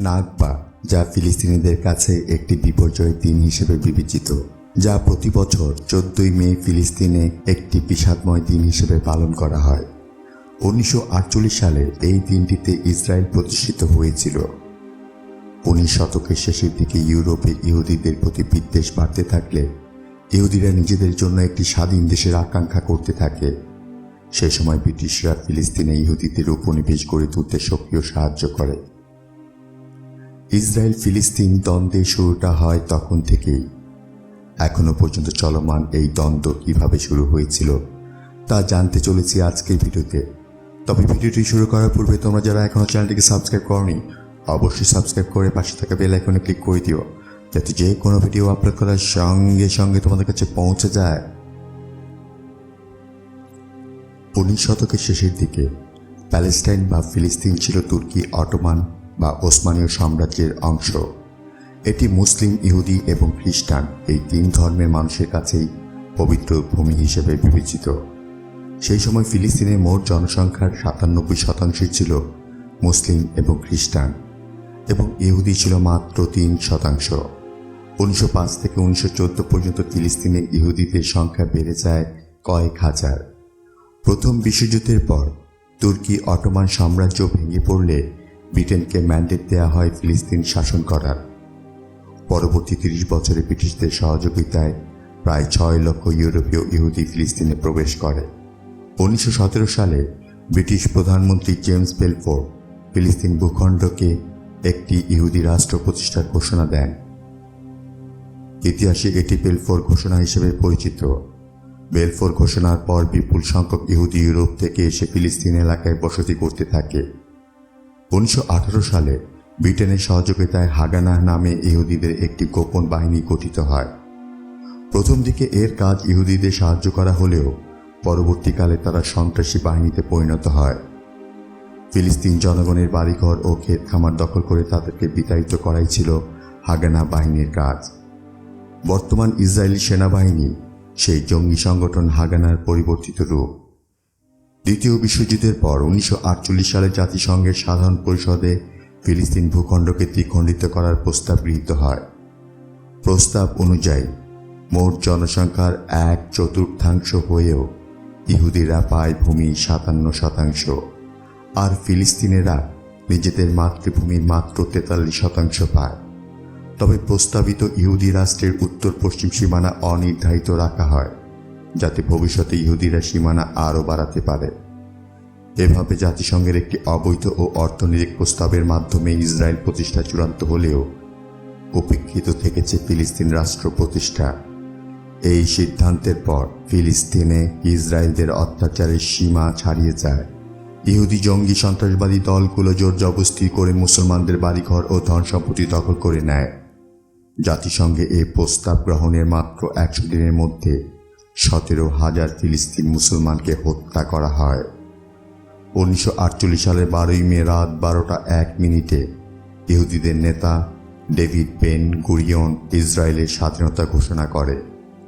নাগবা, যা ফিলিস্তিনিদের কাছে একটি বিপর্যয়ের দিন হিসেবে বিবেচিত, যা প্রতি বছর চোদ্দই মে ফিলিস্তিনে একটি বিষাদময় দিন হিসেবে পালন করা হয়। উনিশশো আটচল্লিশ সালে এই দিনটিতে ইসরায়েল প্রতিষ্ঠিত হয়েছিল। উনিশ শতকের শেষের দিকে ইউরোপে ইহুদিদের প্রতি বিদ্বেষ বাড়তে থাকলে, ইহুদিরা নিজেদের জন্য একটি স্বাধীন দেশের আকাঙ্ক্ষা করতে থাকে। সে সময় ব্রিটিশরা ফিলিস্তিনে ইহুদিদের উপনিবেশ গড়ে তুলতে সক্রিয় সাহায্য করে। ইসরায়েল ফিলিস্তিন দ্বন্দ্বের শুরুটা হয় তখন থেকেই। এখনও পর্যন্ত চলমান এই দ্বন্দ্ব কীভাবে শুরু হয়েছিল, তা জানতে চলেছি আজকের ভিডিওতে। তবে ভিডিওটি শুরু করার পূর্বে তোমরা যারা এখনও চ্যানেলটিকে সাবস্ক্রাইব করনি, অবশ্যই সাবস্ক্রাইব করে পাশে থাকা বেল আইকনে ক্লিক করে দিও, যাতে যে কোনো ভিডিও আপলোড করার সঙ্গে সঙ্গে তোমাদের কাছে পৌঁছে যায়। উনিশ শতকের শেষের দিকে প্যালেস্টাইন বা ফিলিস্তিন ছিল তুর্কি অটোমান। বা ওসমানীয় সাম্রাজ্যের অংশ। এটি মুসলিম, ইহুদি এবং খ্রিস্টান এই তিন ধর্মের মানুষের কাছেই পবিত্র ভূমি হিসেবে বিবেচিত। সেই সময় ফিলিস্তিনের মোট জনসংখ্যার সাতানব্বই শতাংশই ছিল মুসলিম এবং খ্রিস্টান এবং ইহুদি ছিল মাত্র তিন শতাংশ। উনিশশো পাঁচ থেকে উনিশশো চোদ্দ পর্যন্ত ফিলিস্তিনে ইহুদিদের সংখ্যা বেড়ে যায় কয়েক হাজার। প্রথম বিশ্বযুদ্ধের পর তুর্কি অটোমান সাম্রাজ্য ভেঙে পড়লে ব্রিটেনকে ম্যান্ডেট দেওয়া হয় ফিলিস্তিন শাসন করার। পরবর্তী তিরিশ বছরে ব্রিটিশদের সহযোগিতায় প্রায় ছয় লক্ষ ইউরোপীয় ইহুদি ফিলিস্তিনে প্রবেশ করে। উনিশশো সতেরো সালে ব্রিটিশ প্রধানমন্ত্রী জেমস বেলফোর ফিলিস্তিন ভূখণ্ডকে একটি ইহুদি রাষ্ট্র প্রতিষ্ঠার ঘোষণা দেন। ইতিহাসে এটি বেলফোর ঘোষণা হিসেবে পরিচিত। বেলফোর ঘোষণার পর বিপুল সংখ্যক ইহুদি ইউরোপ থেকে এসে ফিলিস্তিন এলাকায় বসতি করতে থাকে। উনিশশো আঠারো সালে ব্রিটেনের সহযোগিতায় হাগানা নামে ইহুদিদের একটি গোপন বাহিনী গঠিত হয়। প্রথম দিকে এর কাজ ইহুদিদের সাহায্য করা হলেও পরবর্তীকালে তারা সন্ত্রাসী বাহিনীতে পরিণত হয়। ফিলিস্তিন জনগণের বাড়িঘর ও ক্ষেত খামার দখল করে তাদেরকে বিতাড়িত করাই ছিল হাগানা বাহিনীর কাজ। বর্তমান ইসরায়েলি সেনাবাহিনী সেই জঙ্গি সংগঠন হাগানার পরিবর্তিত রূপ। দ্বিতীয় বিশ্বযুদ্ধের পর উনিশশো আটচল্লিশ সালে জাতিসংঘের সাধারণ পরিষদে ফিলিস্তিন ভূখণ্ডকে দ্বিখণ্ডিত করার প্রস্তাব গৃহীত হয়। প্রস্তাব অনুযায়ী, মোট জনসংখ্যার এক চতুর্থাংশ হয়েও ইহুদিরা পায় ভূমি সাতান্ন শতাংশ, আর ফিলিস্তিনেরা নিজেদের মাতৃভূমির মাত্র তেতাল্লিশ শতাংশ পায়। তবে প্রস্তাবিত ইহুদি রাষ্ট্রের উত্তর পশ্চিম সীমানা অনির্ধারিত রাখা হয়। যাতে ভবিষ্যতে ইহুদিরা সীমানা আরও বাড়াতে পারে। এভাবে জাতিসংঘের একটি অবৈধ ও অর্থনৈতিক প্রস্তাবের মাধ্যমে ইসরায়েল প্রতিষ্ঠা চূড়ান্ত হলেও উপেক্ষিত থেকেছে ফিলিস্তিন রাষ্ট্র প্রতিষ্ঠা। এই সিদ্ধান্তের পর ফিলিস্তিনে ইসরায়েলদের অত্যাচারের সীমা ছাড়িয়ে যায়। ইহুদি জঙ্গি সন্ত্রাসবাদী দলগুলো জোর জবস্তি করে মুসলমানদের বাড়িঘর ও ধন সম্পত্তি দখল করে নেয়। জাতিসংঘে এই প্রস্তাব গ্রহণের মাত্র একশো দিনের মধ্যে সতেরো হাজার ফিলিস্তিন মুসলমানকে হত্যা করা হয়। উনিশশো আটচল্লিশ সালের বারোই মে রাত বারোটা এক মিনিটে ইহুদিদের নেতা ডেভিড পেন গুরিয়ন ইসরায়েলের স্বাধীনতা ঘোষণা করে।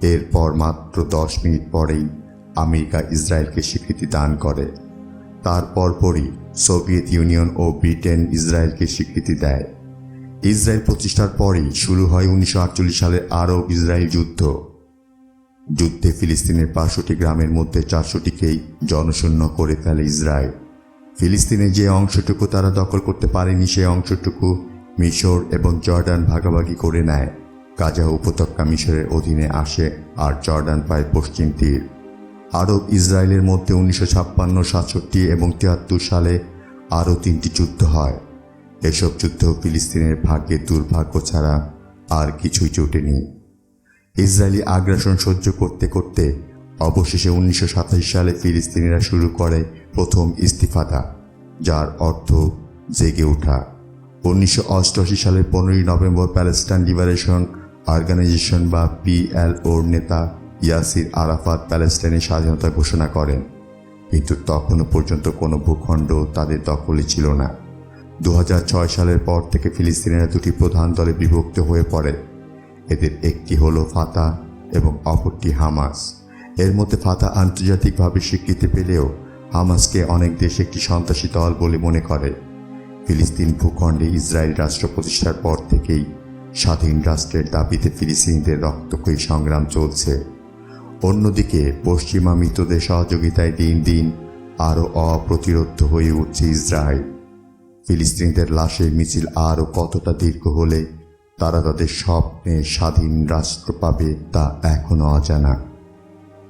এরপর মাত্র দশ মিনিট পরেই আমেরিকা ইসরায়েলকে স্বীকৃতি দান করে। তার পরপরই সোভিয়েত ইউনিয়ন ও ব্রিটেন ইসরায়েলকে স্বীকৃতি দেয়। ইসরায়েল প্রতিষ্ঠার পরই শুরু হয় উনিশশো আটচল্লিশ সালের আরব ইসরায়েল যুদ্ধ। যুদ্ধে ফিলিস্তিনের পাঁচশোটি গ্রামের মধ্যে চারশোটিকেই জনশূন্য করে ফেলে ইসরায়েল। ফিলিস্তিনের যে অংশটুকু তারা দখল করতে পারেনি সেই অংশটুকু মিশর এবং জর্ডান ভাগাভাগি করে নেয়। গাজা উপত্যকা মিশরের অধীনে আসে আর জর্ডান পায় পশ্চিম তীর। আরব ইসরায়েলের মধ্যে উনিশশো ছাপ্পান্ন, সাতষট্টি এবং তিয়াত্তর সালে আরও তিনটি যুদ্ধ হয়। এসব যুদ্ধ ফিলিস্তিনের ভাগ্যে দুর্ভাগ্য ছাড়া আর কিছুই জোটেনি। ইসরায়েলি আগ্রাসন সহ্য করতে করতে অবশেষে উনিশশো সাতাশি সালে ফিলিস্তিনিরা শুরু করে প্রথম ইস্তিফাদা, যার অর্থ জেগে ওঠা। উনিশশো অষ্টআশি সালের পনেরোই নভেম্বর প্যালেস্টাইন লিবারেশন অর্গানাইজেশন বা পিএলওর নেতা ইয়াসির আরাফাত প্যালেস্টাইনের স্বাধীনতা ঘোষণা করেন। কিন্তু তখনও পর্যন্ত কোনো ভূখণ্ড তাদের দখলে ছিল না। দু হাজার ছয় সালের পর থেকে ফিলিস্তিনিরা দুটি প্রধান দলে বিভক্ত হয়ে পড়ে। এদের একটি হলো ফাতা এবং অপরটি হামাস। এর মধ্যে ফাতা আন্তর্জাতিকভাবে স্বীকৃতি পেলেও হামাসকে অনেক দেশ একটি সন্ত্রাসী দল বলে মনে করে। ফিলিস্তিন ভূখণ্ডে ইসরায়েল রাষ্ট্র প্রতিষ্ঠার পর থেকেই স্বাধীন রাষ্ট্রের দাবিতে ফিলিস্তিনিদের রক্তক্ষয়ী সংগ্রাম চলছে। অন্যদিকে পশ্চিমা মিত্রদের সহযোগিতায় দিন দিন আরও অপ্রতিরোধ হয়ে উঠছে ইসরায়েল। ফিলিস্তিনিদের লাশের মিছিল আরও কতটা দীর্ঘ হলে তারা তাদের স্বপ্নে স্বাধীন রাষ্ট্র পাবে তা এখনও অজানা।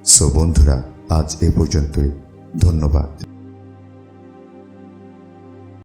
সো বন্ধুরা, আজ এ পর্যন্তই। ধন্যবাদ।